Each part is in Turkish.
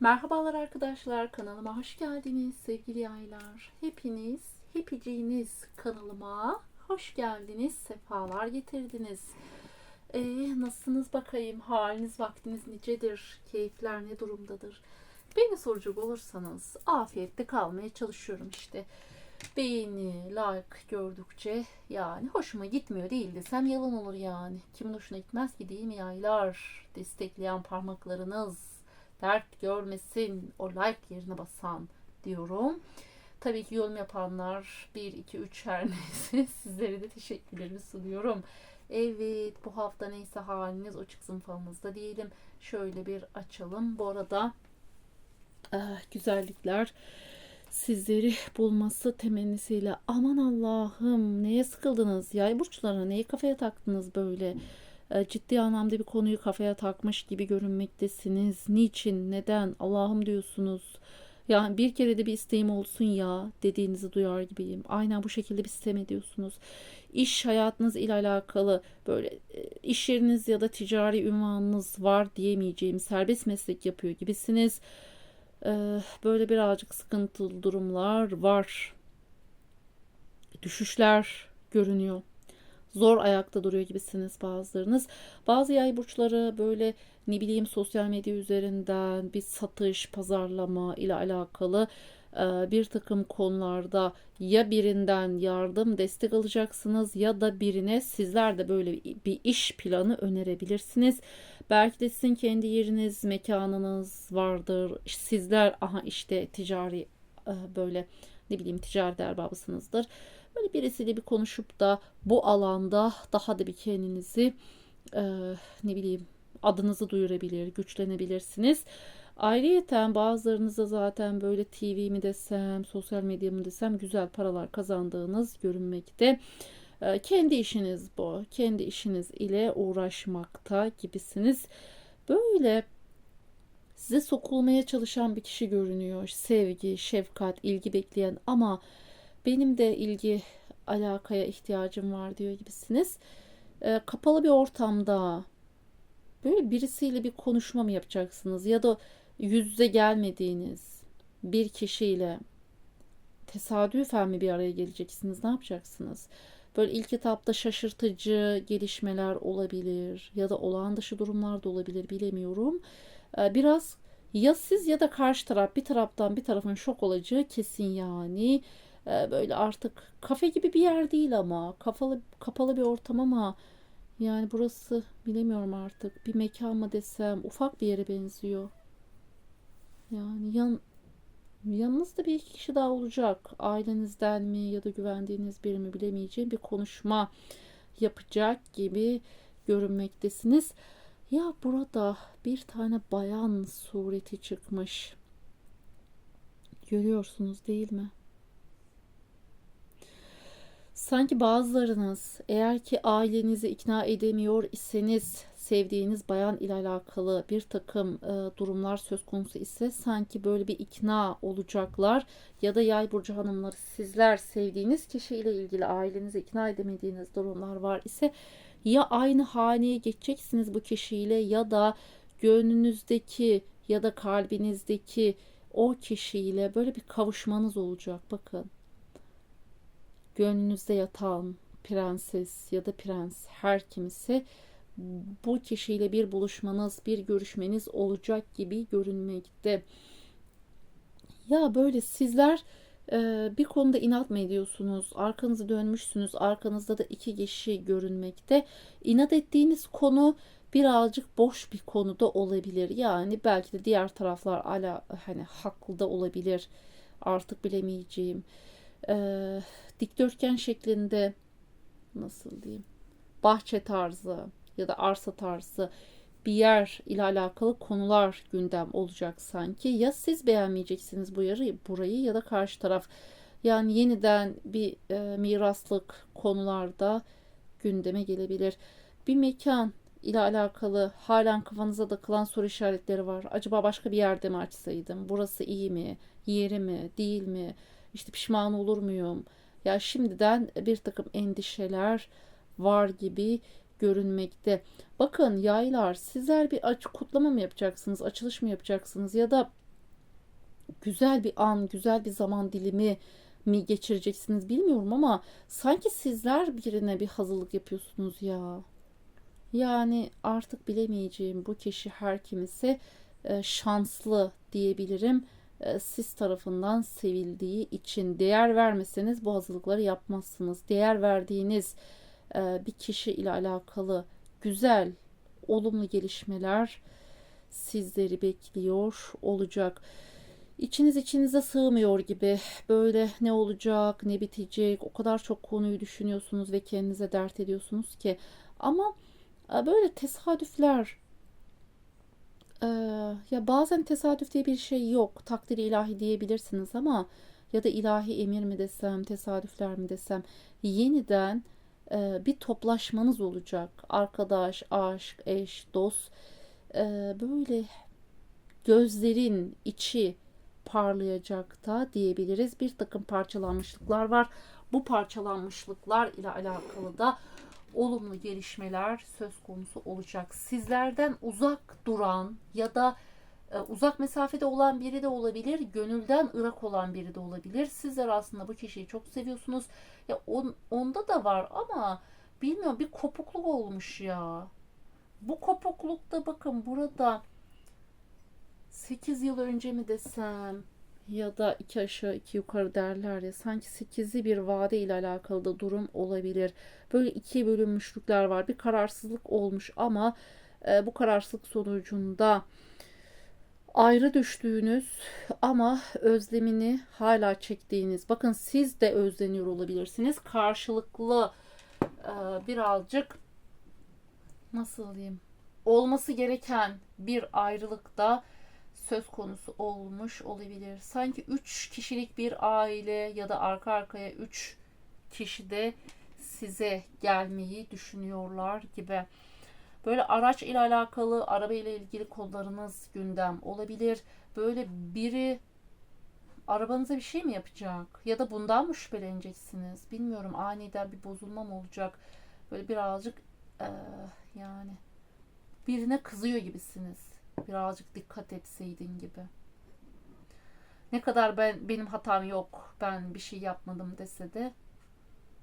Merhabalar arkadaşlar kanalıma hoş geldiniz sevgili yaylar. Hepiniz, hepiciğiniz kanalıma hoş geldiniz, sefalar getirdiniz. Ee, nasılsınız bakayım, haliniz vaktiniz nicedir, keyifler ne durumdadır? Beni soracak olursanız afiyette kalmaya çalışıyorum işte. Beğeni, like gördükçe yani hoşuma gitmiyor değil desem yalan olur yani. Kimin hoşuna gitmez ki değil mi yaylar? Destekleyen parmaklarınız, dert görmesin, o like yerine basan diyorum. Tabii ki yorum yapanlar 1, 2, 3 her neyse sizlere de teşekkürlerimi sunuyorum. Evet bu hafta neyse haliniz o çıksın falınızda diyelim. Şöyle bir açalım. Bu arada eh, güzellikler sizleri bulması temennisiyle aman Allah'ım neye sıkıldınız? Yay burçlarına neyi kafaya taktınız böyle? E, ciddi anlamda bir konuyu kafaya takmış gibi görünmektesiniz. Niçin? Neden? Allah'ım diyorsunuz. Yani bir kere de bir isteğim olsun ya dediğinizi duyar gibiyim. Aynen bu şekilde bir sistem ediyorsunuz. İş hayatınız ile alakalı böyle e, iş yeriniz ya da ticari ünvanınız var diyemeyeceğim serbest meslek yapıyor gibisiniz. Ee, böyle birazcık sıkıntılı durumlar var. Düşüşler görünüyor zor ayakta duruyor gibisiniz bazılarınız. Bazı yay burçları böyle ne bileyim sosyal medya üzerinden bir satış, pazarlama ile alakalı e, bir takım konularda ya birinden yardım, destek alacaksınız ya da birine sizler de böyle bir iş planı önerebilirsiniz. Belki de sizin kendi yeriniz, mekanınız vardır. Sizler aha işte ticari e, böyle ne bileyim ticari erbabısınızdır. Böyle birisiyle bir konuşup da bu alanda daha da bir kendinizi e, ne bileyim adınızı duyurabilir, güçlenebilirsiniz. Ayrıyeten bazılarınızda zaten böyle TV mi desem, sosyal medya mı desem güzel paralar kazandığınız görünmekte. E, kendi işiniz bu. Kendi işiniz ile uğraşmakta gibisiniz. Böyle size sokulmaya çalışan bir kişi görünüyor. Sevgi, şefkat, ilgi bekleyen ama benim de ilgi alakaya ihtiyacım var diyor gibisiniz. E, kapalı bir ortamda böyle birisiyle bir konuşma mı yapacaksınız ya da yüz yüze gelmediğiniz bir kişiyle tesadüfen mi bir araya geleceksiniz? Ne yapacaksınız? Böyle ilk etapta şaşırtıcı gelişmeler olabilir ya da olağan dışı durumlar da olabilir bilemiyorum. Ee, biraz ya siz ya da karşı taraf bir taraftan bir tarafın şok olacağı kesin yani. Ee, böyle artık kafe gibi bir yer değil ama kapalı kapalı bir ortam ama yani burası bilemiyorum artık bir mekan mı desem ufak bir yere benziyor. Yani yan yanınızda bir iki kişi daha olacak. Ailenizden mi ya da güvendiğiniz biri mi bilemeyeceğim bir konuşma yapacak gibi görünmektesiniz. Ya burada bir tane bayan sureti çıkmış. Görüyorsunuz değil mi? Sanki bazılarınız eğer ki ailenizi ikna edemiyor iseniz sevdiğiniz bayan ile alakalı bir takım e, durumlar söz konusu ise sanki böyle bir ikna olacaklar ya da yay burcu hanımları sizler sevdiğiniz kişiyle ilgili ailenizi ikna edemediğiniz durumlar var ise ya aynı haneye geçeceksiniz bu kişiyle ya da gönlünüzdeki ya da kalbinizdeki o kişiyle böyle bir kavuşmanız olacak. Bakın gönlünüzde yatan prenses ya da prens her kimse bu kişiyle bir buluşmanız, bir görüşmeniz olacak gibi görünmekte. Ya böyle sizler e, bir konuda inat mı ediyorsunuz? Arkanızı dönmüşsünüz. Arkanızda da iki kişi görünmekte. İnat ettiğiniz konu birazcık boş bir konuda olabilir. Yani belki de diğer taraflar ala hani haklı da olabilir. Artık bilemeyeceğim e, dikdörtgen şeklinde nasıl diyeyim bahçe tarzı ya da arsa tarzı bir yer ile alakalı konular gündem olacak sanki. Ya siz beğenmeyeceksiniz bu yarı burayı ya da karşı taraf. Yani yeniden bir e, miraslık konularda gündeme gelebilir. Bir mekan ile alakalı halen kafanıza takılan soru işaretleri var. Acaba başka bir yerde mi açsaydım? Burası iyi mi? Yeri mi? Değil mi? İşte pişman olur muyum? Ya şimdiden bir takım endişeler var gibi görünmekte. Bakın yaylar sizler bir aç kutlama mı yapacaksınız, açılış mı yapacaksınız ya da güzel bir an, güzel bir zaman dilimi mi geçireceksiniz bilmiyorum ama sanki sizler birine bir hazırlık yapıyorsunuz ya. Yani artık bilemeyeceğim bu kişi her kimse e, şanslı diyebilirim. E, siz tarafından sevildiği için değer vermeseniz bu hazırlıkları yapmazsınız. Değer verdiğiniz e, bir kişi ile alakalı güzel, olumlu gelişmeler sizleri bekliyor olacak. İçiniz içinize sığmıyor gibi böyle ne olacak, ne bitecek o kadar çok konuyu düşünüyorsunuz ve kendinize dert ediyorsunuz ki ama e, böyle tesadüfler e, ya bazen tesadüf diye bir şey yok. Takdiri ilahi diyebilirsiniz ama ya da ilahi emir mi desem, tesadüfler mi desem yeniden e, bir toplaşmanız olacak. Arkadaş, aşk, eş, dost böyle gözlerin içi parlayacak da diyebiliriz. Bir takım parçalanmışlıklar var. Bu parçalanmışlıklar ile alakalı da olumlu gelişmeler söz konusu olacak. Sizlerden uzak duran ya da e, uzak mesafede olan biri de olabilir, gönülden ırak olan biri de olabilir. Sizler aslında bu kişiyi çok seviyorsunuz. Ya on, onda da var ama bilmiyorum bir kopukluk olmuş ya. Bu kopuklukta bakın burada 8 yıl önce mi desem ya da iki aşağı iki yukarı derler ya sanki 8'li bir vade ile alakalı da durum olabilir. Böyle ikiye bölünmüşlükler var. Bir kararsızlık olmuş ama e, bu kararsızlık sonucunda ayrı düştüğünüz ama özlemini hala çektiğiniz. Bakın siz de özleniyor olabilirsiniz. Karşılıklı e, birazcık nasıl diyeyim olması gereken bir ayrılıkta söz konusu olmuş olabilir. Sanki 3 kişilik bir aile ya da arka arkaya 3 kişi de size gelmeyi düşünüyorlar gibi. Böyle araç ile alakalı, araba ile ilgili konularınız gündem olabilir. Böyle biri arabanıza bir şey mi yapacak? Ya da bundan mı şüpheleneceksiniz? Bilmiyorum. Aniden bir bozulma mı olacak? Böyle birazcık ee, yani birine kızıyor gibisiniz birazcık dikkat etseydin gibi. Ne kadar ben benim hatam yok, ben bir şey yapmadım dese de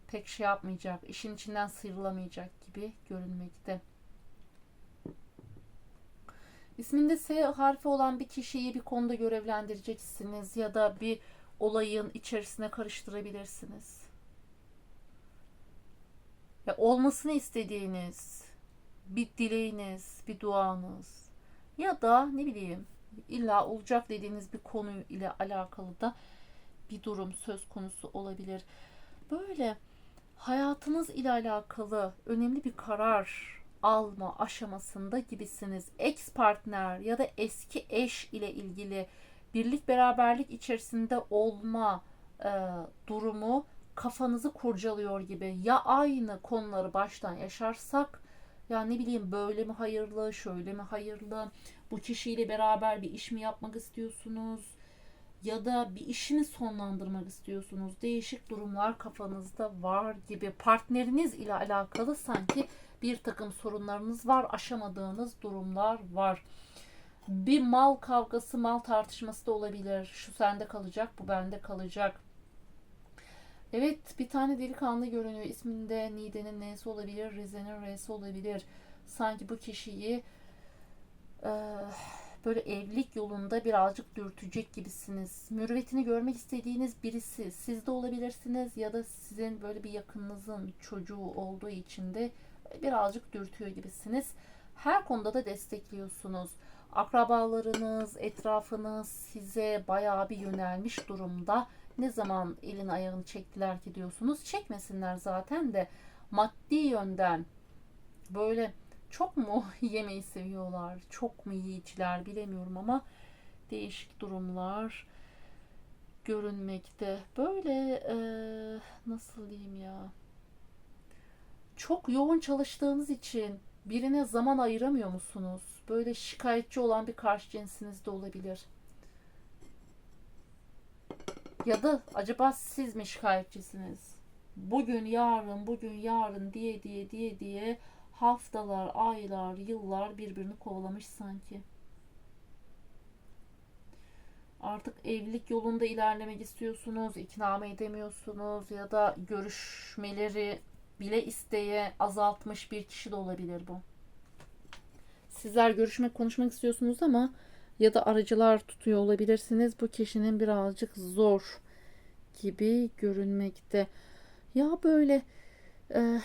pek şey yapmayacak, işin içinden sıyrılamayacak gibi görünmekte. İsminde S harfi olan bir kişiyi bir konuda görevlendireceksiniz ya da bir olayın içerisine karıştırabilirsiniz. Ve olmasını istediğiniz bir dileğiniz, bir duanız ya da ne bileyim illa olacak dediğiniz bir konu ile alakalı da bir durum söz konusu olabilir. Böyle hayatınız ile alakalı önemli bir karar alma aşamasında gibisiniz. Ex partner ya da eski eş ile ilgili birlik beraberlik içerisinde olma e, durumu kafanızı kurcalıyor gibi. Ya aynı konuları baştan yaşarsak ya ne bileyim böyle mi hayırlı, şöyle mi hayırlı? Bu kişiyle beraber bir iş mi yapmak istiyorsunuz? Ya da bir işini sonlandırmak istiyorsunuz. Değişik durumlar kafanızda var gibi. Partneriniz ile alakalı sanki bir takım sorunlarınız var. Aşamadığınız durumlar var. Bir mal kavgası, mal tartışması da olabilir. Şu sende kalacak, bu bende kalacak Evet bir tane delikanlı görünüyor. İsminde Nide'nin N'si olabilir, Rize'nin R'si olabilir. Sanki bu kişiyi e, böyle evlilik yolunda birazcık dürtecek gibisiniz. Mürüvvetini görmek istediğiniz birisi siz de olabilirsiniz ya da sizin böyle bir yakınınızın çocuğu olduğu için de birazcık dürtüyor gibisiniz. Her konuda da destekliyorsunuz. Akrabalarınız, etrafınız size bayağı bir yönelmiş durumda ne zaman elini ayağını çektiler ki diyorsunuz. Çekmesinler zaten de maddi yönden böyle çok mu yemeği seviyorlar, çok mu yiyiciler bilemiyorum ama değişik durumlar görünmekte. Böyle e, nasıl diyeyim ya çok yoğun çalıştığınız için birine zaman ayıramıyor musunuz? Böyle şikayetçi olan bir karşı cinsiniz de olabilir. Ya da acaba siz mi şikayetçisiniz? Bugün yarın, bugün yarın diye diye diye diye haftalar, aylar, yıllar birbirini kovalamış sanki. artık evlilik yolunda ilerlemek istiyorsunuz, ikna edemiyorsunuz ya da görüşmeleri bile isteye azaltmış bir kişi de olabilir bu. Sizler görüşmek, konuşmak istiyorsunuz ama ya da aracılar tutuyor olabilirsiniz. Bu kişinin birazcık zor gibi görünmekte. Ya böyle e,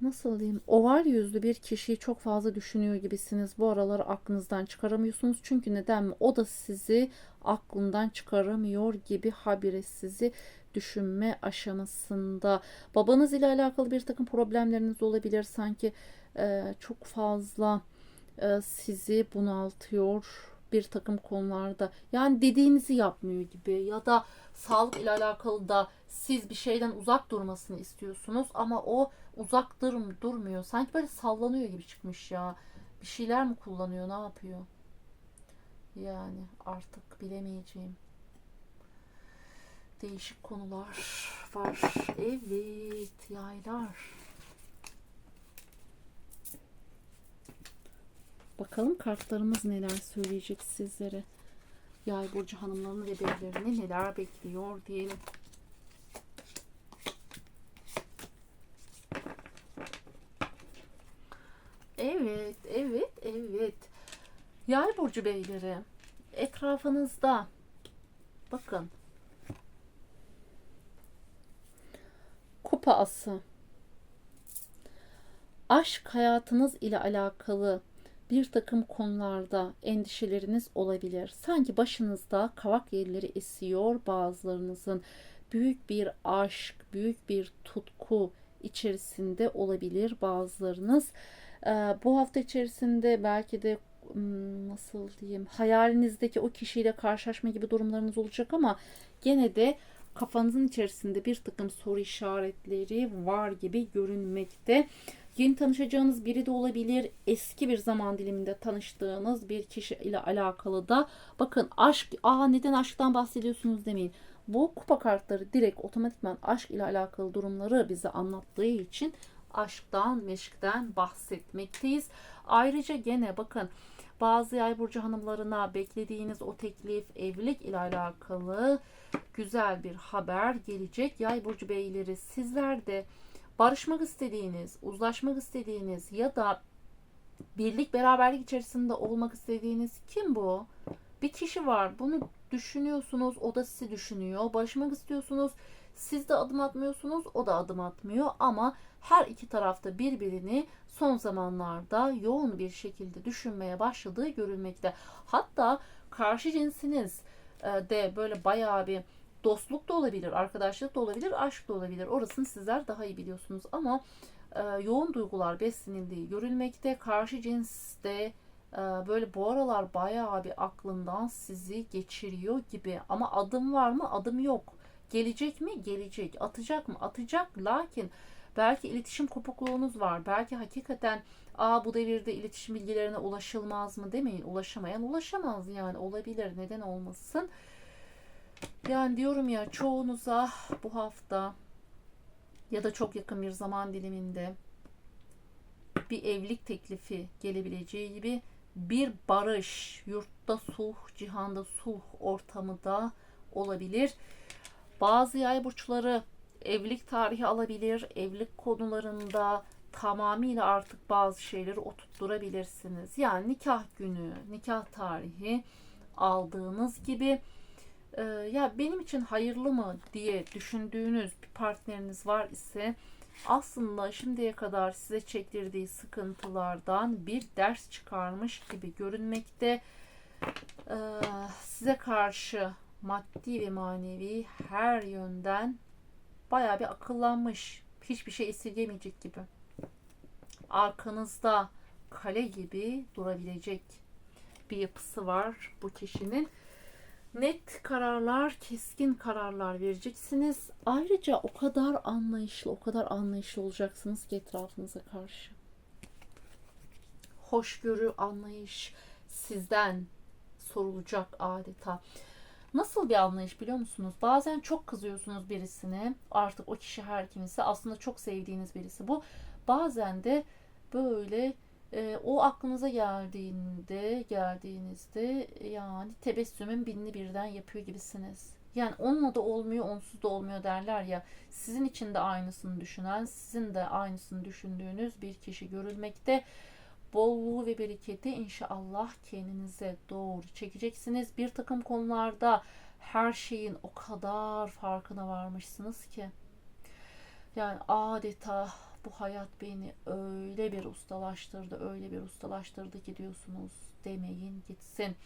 nasıl diyeyim oval yüzlü bir kişiyi çok fazla düşünüyor gibisiniz. Bu aralar aklınızdan çıkaramıyorsunuz. Çünkü neden mi? O da sizi aklından çıkaramıyor gibi habire sizi düşünme aşamasında. Babanız ile alakalı bir takım problemleriniz olabilir. Sanki e, çok fazla e, sizi bunaltıyor bir takım konularda. Yani dediğinizi yapmıyor gibi ya da sağlık ile alakalı da siz bir şeyden uzak durmasını istiyorsunuz ama o uzak dur durmuyor. Sanki böyle sallanıyor gibi çıkmış ya. Bir şeyler mi kullanıyor, ne yapıyor? Yani artık bilemeyeceğim. Değişik konular var. Evet, yaylar. Bakalım kartlarımız neler söyleyecek sizlere. Yay burcu hanımlarını ve beylerini neler bekliyor diyelim. Evet, evet, evet. Yay burcu beyleri etrafınızda bakın kupa ası aşk hayatınız ile alakalı bir takım konularda endişeleriniz olabilir. Sanki başınızda kavak yerleri esiyor bazılarınızın. Büyük bir aşk, büyük bir tutku içerisinde olabilir bazılarınız. Ee, bu hafta içerisinde belki de hmm, nasıl diyeyim hayalinizdeki o kişiyle karşılaşma gibi durumlarınız olacak ama gene de kafanızın içerisinde bir takım soru işaretleri var gibi görünmekte. Yeni tanışacağınız biri de olabilir. Eski bir zaman diliminde tanıştığınız bir kişi ile alakalı da bakın aşk, aa neden aşktan bahsediyorsunuz demeyin. Bu kupa kartları direkt otomatikman aşk ile alakalı durumları bize anlattığı için aşktan, meşkten bahsetmekteyiz. Ayrıca gene bakın bazı yay burcu hanımlarına beklediğiniz o teklif, evlilik ile alakalı güzel bir haber gelecek. Yay burcu beyleri sizler de barışmak istediğiniz, uzlaşmak istediğiniz ya da birlik beraberlik içerisinde olmak istediğiniz kim bu? Bir kişi var. Bunu düşünüyorsunuz. O da sizi düşünüyor. Barışmak istiyorsunuz. Siz de adım atmıyorsunuz. O da adım atmıyor. Ama her iki tarafta birbirini son zamanlarda yoğun bir şekilde düşünmeye başladığı görülmekte. Hatta karşı cinsiniz e, de böyle bayağı bir dostluk da olabilir, arkadaşlık da olabilir, aşk da olabilir. Orasını sizler daha iyi biliyorsunuz ama e, yoğun duygular beslenildiği görülmekte. Karşı cinste e, böyle bu aralar bayağı bir aklından sizi geçiriyor gibi. Ama adım var mı? Adım yok. Gelecek mi? Gelecek. Atacak mı? Atacak. Lakin belki iletişim kopukluğunuz var. Belki hakikaten Aa bu devirde iletişim bilgilerine ulaşılmaz mı demeyin. Ulaşamayan ulaşamaz yani olabilir. Neden olmasın? Yani diyorum ya çoğunuza bu hafta ya da çok yakın bir zaman diliminde bir evlilik teklifi gelebileceği gibi bir barış, yurtta sulh, cihanda sulh ortamı da olabilir. Bazı yay burçları evlilik tarihi alabilir. Evlilik konularında tamamıyla artık bazı şeyleri oturtturabilirsiniz. Yani nikah günü, nikah tarihi aldığınız gibi e, ya benim için hayırlı mı diye düşündüğünüz bir partneriniz var ise aslında şimdiye kadar size çektirdiği sıkıntılardan bir ders çıkarmış gibi görünmekte. E, size karşı maddi ve manevi her yönden baya bir akıllanmış. Hiçbir şey esirgemeyecek gibi. Arkanızda kale gibi durabilecek bir yapısı var bu kişinin net kararlar, keskin kararlar vereceksiniz. Ayrıca o kadar anlayışlı, o kadar anlayışlı olacaksınız ki etrafınıza karşı. Hoşgörü, anlayış sizden sorulacak adeta. Nasıl bir anlayış biliyor musunuz? Bazen çok kızıyorsunuz birisine. Artık o kişi her kimse aslında çok sevdiğiniz birisi bu. Bazen de böyle Ee, o aklınıza geldiğinde, geldiğinizde yani tebessümün binini birden yapıyor gibisiniz. Yani onunla da olmuyor, onsuz da olmuyor derler ya. Sizin için de aynısını düşünen, sizin de aynısını düşündüğünüz bir kişi görülmekte. Bolluğu ve bereketi inşallah kendinize doğru çekeceksiniz. Bir takım konularda her şeyin o kadar farkına varmışsınız ki. Yani adeta bu hayat beni öyle bir ustalaştırdı, öyle bir ustalaştırdı ki diyorsunuz demeyin gitsin.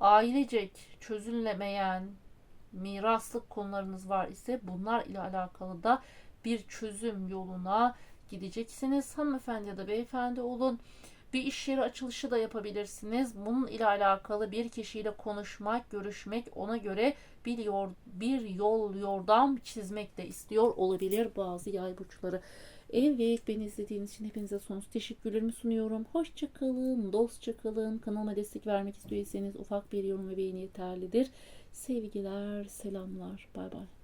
Ailecek çözülemeyen miraslık konularınız var ise bunlar ile alakalı da bir çözüm yoluna gideceksiniz. Hanımefendi ya da beyefendi olun. Bir iş yeri açılışı da yapabilirsiniz. Bunun ile alakalı bir kişiyle konuşmak, görüşmek, ona göre bir yol, bir yol yordam çizmek de istiyor olabilir bazı yay burçları. Evet beni izlediğiniz için hepinize sonsuz teşekkürlerimi sunuyorum. Hoşça kalın, dostça kalın. Kanalıma destek vermek istiyorsanız ufak bir yorum ve beğeni yeterlidir. Sevgiler, selamlar. Bay bay.